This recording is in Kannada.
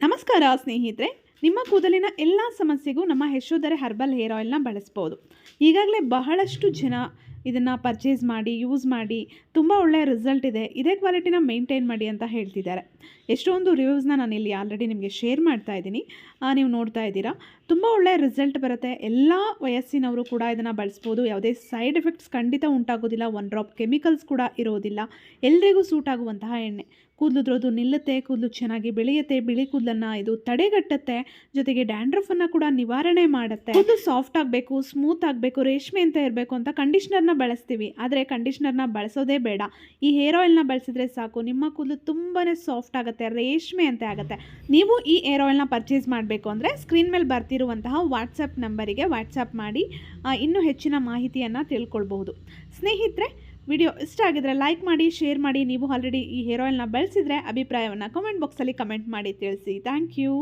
ನಮಸ್ಕಾರ, ಸ್ನೇಹಿತರೆ. ನಿಮ್ಮ ಕೂದಲಿನ ಎಲ್ಲ ಸಮಸ್ಯೆಗೂ ನಮ್ಮ ಯಶೋಧರೆ ಹರ್ಬಲ್ ಹೇರ್ ಆಯಿಲ್ನ ಬಳಸ್ಬೋದು. ಈಗಾಗಲೇ ಬಹಳಷ್ಟು ಜನ ಇದನ್ನು ಪರ್ಚೇಸ್ ಮಾಡಿ ಯೂಸ್ ಮಾಡಿ ತುಂಬ ಒಳ್ಳೆಯ ರಿಸಲ್ಟ್ ಇದೆ. ಇದೇ ಕ್ವಾಲಿಟಿನ ಮೇಂಟೈನ್ ಮಾಡಿ ಅಂತ ಹೇಳ್ತಿದ್ದಾರೆ. ಎಷ್ಟೊಂದು ರಿವ್ಯೂಸ್ನ ನಾನು ಇಲ್ಲಿ ಆಲ್ರೆಡಿ ನಿಮಗೆ ಶೇರ್ ಮಾಡ್ತಾ ಇದ್ದೀನಿ. ನೀವು ನೋಡ್ತಾ ಇದ್ದೀರಾ? ತುಂಬ ಒಳ್ಳೆಯ ರಿಸಲ್ಟ್ ಬರುತ್ತೆ. ಎಲ್ಲ ವಯಸ್ಸಿನವರು ಕೂಡ ಇದನ್ನು ಬಳಸ್ಬೋದು. ಯಾವುದೇ ಸೈಡ್ ಎಫೆಕ್ಟ್ಸ್ ಖಂಡಿತ ಉಂಟಾಗೋದಿಲ್ಲ. ಒನ್ ಡ್ರಾಪ್ ಕೆಮಿಕಲ್ಸ್ ಕೂಡ ಇರೋದಿಲ್ಲ. ಎಲ್ರಿಗೂ ಸೂಟ್ ಆಗುವಂತಹ ಎಣ್ಣೆ. ಕೂದಲುದ್ರೋದು ನಿಲ್ಲುತ್ತೆ, ಕೂದಲು ಚೆನ್ನಾಗಿ ಬೆಳೆಯುತ್ತೆ, ಬಿಳಿ ಕೂದಲನ್ನು ಇದು ತಡೆಗಟ್ಟುತ್ತೆ, ಜೊತೆಗೆ ಡ್ಯಾಂಡ್ರಫನ್ನು ಕೂಡ ನಿವಾರಣೆ ಮಾಡುತ್ತೆ. ಕೂದಲು ಸಾಫ್ಟ್ ಆಗಬೇಕು ಸ್ಮೂತ್ ಆಗಬೇಕು, ರೇಷ್ಮೆ ಅಂತ ಇರಬೇಕು ಅಂತ ಕಂಡೀಷ್ನರ್ನ ಬಳಸ್ತೀವಿ, ಆದರೆ ಕಂಡೀಷ್ನರ್ನ ಬಳಸೋದೇ ಬೇಡ. ಈ ಹೇರ್ ಆಯಿಲ್ನ ಬಳಸಿದ್ರೆ ಸಾಕು, ನಿಮ್ಮ ಕೂದಲು ತುಂಬಾ ಸಾಫ್ಟ್ ಆಗುತ್ತೆ, ರೇಷ್ಮೆ ಅಂತ ಆಗುತ್ತೆ. ನೀವು ಈ ಹೇರ್ ಆಯಿಲ್ನ ಪರ್ಚೇಸ್ ಮಾಡಬೇಕು ಅಂದರೆ ಸ್ಕ್ರೀನ್ ಮೇಲೆ ಬರ್ತಿರುವಂತಹ ವಾಟ್ಸಪ್ ನಂಬರಿಗೆ ವಾಟ್ಸಪ್ ಮಾಡಿ ಇನ್ನೂ ಹೆಚ್ಚಿನ ಮಾಹಿತಿಯನ್ನು ತಿಳ್ಕೊಳ್ಬಹುದು. ಸ್ನೇಹಿತರೆ, ವಿಡಿಯೋ ಇಷ್ಟ ಆಗಿದ್ರೆ ಲೈಕ್ ಮಾಡಿ ಶೇರ್ ಮಾಡಿ, ನೀವು ಆಲ್ರೆಡಿ ಈ ಹೇರ್ ಆಯಿಲ್ನ ಬಳಸಿದರೆ ಅಭಿಪ್ರಾಯವನ್ನು ಕಮೆಂಟ್ ಬಾಕ್ಸಲ್ಲಿ ಕಮೆಂಟ್ ಮಾಡಿ ತಿಳಿಸಿ. Thank you